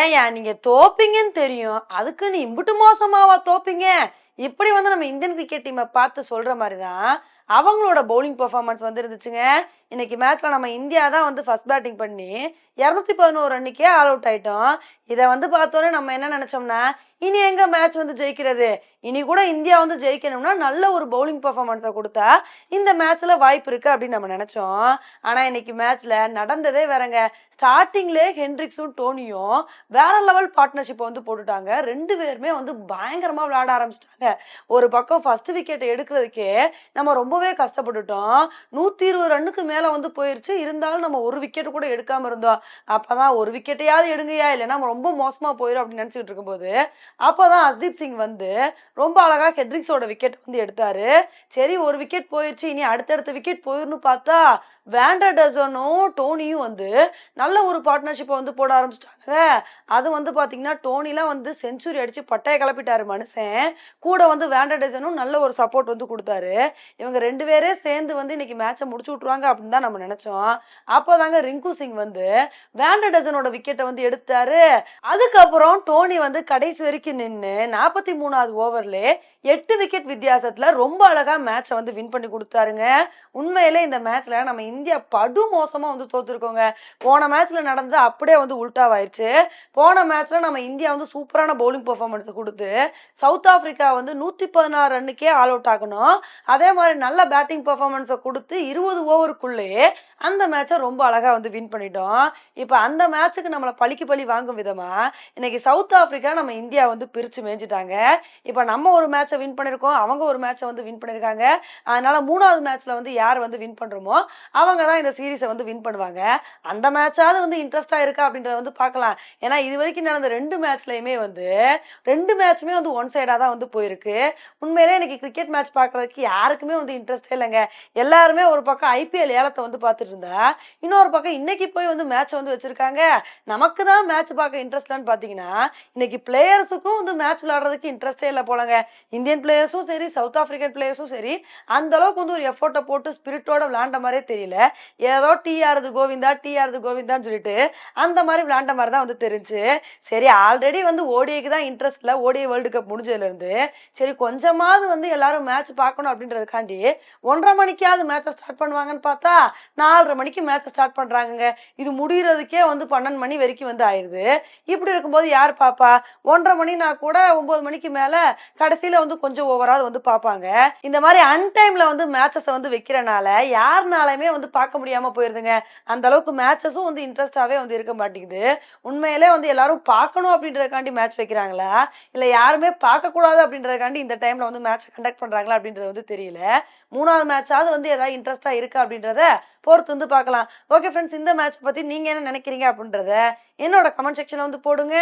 ஏன்யா நீங்க தோப்பீங்கன்னு தெரியும். அதுக்கு நீ இம்புட்டு மோசமாவா தோப்பீங்க? இப்படி வந்து நம்ம இந்தியன் கிரிக்கெட் டீமை பார்த்து சொல்கிற மாதிரி தான் அவங்களோட பவுலிங் பர்ஃபார்மன்ஸ் வந்து இருந்துச்சுங்க இன்னைக்கு மேட்ச்ல நம்ம இந்தியா தான் வந்து ஃபர்ஸ்ட் பேட்டிங் பண்ணி இரநூத்தி பதினோரு ரன்னுக்கே ஆல் அவுட் ஆயிட்டோம். இதை வந்து பார்த்தோன்னே நம்ம என்ன நினைச்சோம்னா இனி எங்க மேட்ச் வந்து ஜெயிக்கிறது? இனி கூட இந்தியா வந்து ஜெயிக்கணும்னா நல்ல ஒரு பவுலிங் பர்ஃபார்மன்ஸை கொடுத்தா இந்த மேட்ச்ல வாய்ப்பு இருக்கு அப்படின்னு நம்ம நினைச்சோம். ஆனா இன்னைக்கு மேட்ச்ல நடந்ததே வேறங்க. ஸ்டார்டிங்லே ஹென்ரிக்ஸும் டோனியும் வேற லெவல் பார்ட்னர்ஷிப்பை வந்து போட்டுட்டாங்க. ரெண்டு பேருமே வந்து பயங்கரமா விளையாட ஆரம்பிச்சிட்டாங்க. ஒரு பக்கம் ஃபர்ஸ்ட் விக்கெட் எடுக்கிறதுக்கே நம்ம ரொம்பவே கஷ்டப்பட்டுட்டோம். நூத்தி இருபது ரன்னுக்கு மேல வந்து போயிருச்சு. இருந்தாலும் நம்ம ஒரு விக்கெட் கூட எடுக்காம இருந்தோம். அப்பதான் ஒரு விக்கெட்டையாவது எடுங்கயா இல்லைன்னா ரொம்ப மோசமா போயிடும் அப்படின்னு நினைச்சிட்டு இருக்கும்போது அப்பதான் அஸ்தீப் சிங் வந்து ரொம்ப அழகா ஹெட்ரிக்ஸோட விக்கெட் வந்து எடுத்தாரு. சரி ஒரு விக்கெட் போயிருச்சு. இனி அடுத்தடுத்த விக்கெட் போயிருன்னு பார்த்தா வேண்டர் டசனும் டோனியும் வந்து நல்ல ஒரு பார்ட்னர்ஷிப்பை வந்து போட ஆரம்பிச்சிட்டாங்க. அது வந்து பார்த்தீங்கன்னா டோனிலாம் வந்து செஞ்சுரி அடித்து பட்டையை கிளப்பிட்டாரு மனுஷன். கூட வந்து வேண்டர் டசனும் நல்ல ஒரு சப்போர்ட் வந்து கொடுத்தாரு. இவங்க ரெண்டு பேரே சேர்ந்து வந்து இன்னைக்கு மேட்சை முடிச்சு விட்ருவாங்க அப்படின்னு தான் நம்ம நினைச்சோம். அப்போதாங்க ரிங்கு சிங் வந்து வேண்டர் டசனோட விக்கெட்டை வந்து எடுத்தாரு. அதுக்கப்புறம் டோனி வந்து கடைசி வரைக்கும் நின்று நாற்பத்தி மூணாவது ஓவரில் எட்டு விக்கெட் வித்தியாசத்தில் ரொம்ப அழகா மேட்சை வந்து வின் பண்ணி கொடுத்தாருங்க. உண்மையிலே இந்த மேட்ச்சில் நம்ம இந்தியா படு மோசமா வந்து தோத்துருக்கோங்க. போன மேட்ச்ல நடந்தது அப்படியே வந்து உல்டாவாயிருச்சு. போன மேட்ச்ல நம்ம இந்தியா வந்து சூப்பரான பவுலிங் பெர்ஃபார்மன்ஸ் கொடுத்து சவுத் ஆப்பிரிக்கா வந்து நூத்தி பதினாறு ரன்னுக்கே ஆல் அவுட் ஆகணும் அதே மாதிரி நல்ல பேட்டிங் பெர்ஃபார்மன்ஸை கொடுத்து இருபது ஓவருக்குள்ளேயே அந்த மேட்சை ரொம்ப அழகா வந்து வின் பண்ணிட்டோம். இப்போ அந்த மேட்சுக்கு நம்மளை பழிக்கு பழி வாங்கும் விதமா இன்னைக்கு சவுத் ஆப்பிரிக்கா நம்ம இந்தியா வந்து பிரிச்சு மேய்ஞ்சிட்டாங்க. இப்போ நம்ம ஒரு மேட்சை வின் பண்ணியிருக்கோம் அவங்க ஒரு மேட்சை வந்து வின் பண்ணியிருக்காங்க அதனால மூணாவது மேட்ச்ல வந்து யார் வந்து வின் பண்றோமோ அவங்க தான் இந்த சீரீஸை வந்து வின் பண்ணுவாங்க. அந்த மேட்சாவது வந்து இன்ட்ரெஸ்டாக இருக்கா அப்படின்றத வந்து பார்க்கலாம். ஏன்னா இது வரைக்கும் நடந்த ரெண்டு மேட்ச்லையுமே வந்து ரெண்டு மேட்ச்சுமே வந்து ஒன் சைடாக தான் வந்து போயிருக்கு. உண்மையிலே எனக்கு கிரிக்கெட் மேட்ச் பார்க்கறதுக்கு யாருக்குமே வந்து இன்ட்ரெஸ்டே இல்லைங்க. எல்லாருமே ஒரு பக்கம் ஐபிஎல் ஏலத்தை வந்து பார்த்துட்டு இருந்தா இன்னொரு பக்கம் இன்னைக்கு போய் வந்து மேட்ச் வந்து வச்சிருக்காங்க. நமக்கு தான் மேட்ச் பார்க்க இன்ட்ரெஸ்ட்லான்னு பார்த்தீங்கன்னா இன்னைக்கு பிளேயர்ஸுக்கும் வந்து மேட்ச் விளையாடுறதுக்கு இன்ட்ரெஸ்டே இல்லை போலங்க. இந்தியன் பிளேயர்ஸும் சரி சவுத் ஆப்பிரிக்கன் பிளேயர்ஸும் சரி அந்த அளவுக்கு வந்து ஒரு எஃபோர்ட்டை போட்டு ஸ்பிரிட்டோட விளையாண்ட மாதிரியே தெரியல. ஏதோ டீ ஆறுது கோவிந்தா டீ ஆறுது கோவிந்தான்னு சொல்லிட்டு அந்த மாதிரி விளையாண்ட மாதிரி தான் வந்து தெரிஞ்சு சரி ஆல்ரெடி வந்து ஓடிஐக்கு தான் இன்ட்ரெஸ்ட் இல்லை ஓடிஐ வேர்ல்டு கப் முடிஞ்சதுலேருந்து சரி கொஞ்சமாவது வந்து எல்லாரும் மேட்ச் பார்க்கணும் அப்படின்றதுக்காண்டி ஒன்றரை மணிக்காவது மேட்சை ஸ்டார்ட் பண்ணுவாங்கன்னு பார்த்தா நாலரை மணிக்கு மேட்சை ஸ்டார்ட் பண்றாங்க இது முடிகிறதுக்கே வந்து பன்னெண்டு மணி வரைக்கும் வந்து ஆயிடுது இப்படி இருக்கும்போது யார் பாப்பா? ஒன்றரை மணினா கூட ஒன்பது மணிக்கு மேல கடைசியில வந்து கொஞ்சம் ஓவராவது வந்து பார்ப்பாங்க இந்த மாதிரி அன்டைம்ல வந்து மேட்சஸை வந்து வைக்கிறனால யாருனாலுமே வந்து பார்க்க முடியாம போயிருதுங்க. அந்த அளவுக்கு மேட்சஸும் வந்து இன்ட்ரெஸ்டாவே வந்து இருக்க மாட்டேங்குது. உண்மையிலே வந்து எல்லாரும் பார்க்கணும் அப்படின்றதுக்காண்டி மேட்ச் வைக்கிறாங்களா? இல்லை யாருமே பார்க்கக்கூடாது அப்படின்றதுக்காண்டி இந்த டைம்ல வந்து மேட்ச் கண்டக்ட் பண்ணுறாங்களா அப்படின்றது வந்து தெரியல. மூணாவது மேட்சாவது வந்து ஏதாவது இன்ட்ரெஸ்டா இருக்கா அப்படின்றத பொறுத்து வந்து பார்க்கலாம். ஓகே ஃப்ரெண்ட்ஸ் இந்த மேட்ச் பத்தி நீங்க என்ன நினைக்கிறீங்க அப்படின்றத என்னோட கமெண்ட் செக்ஷன்ல வந்து போடுங்க.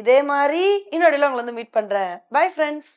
இதே மாதிரி இன்னொடையில உங்களை வந்து மீட் பண்ணுறேன் பை ஃப்ரெண்ட்ஸ்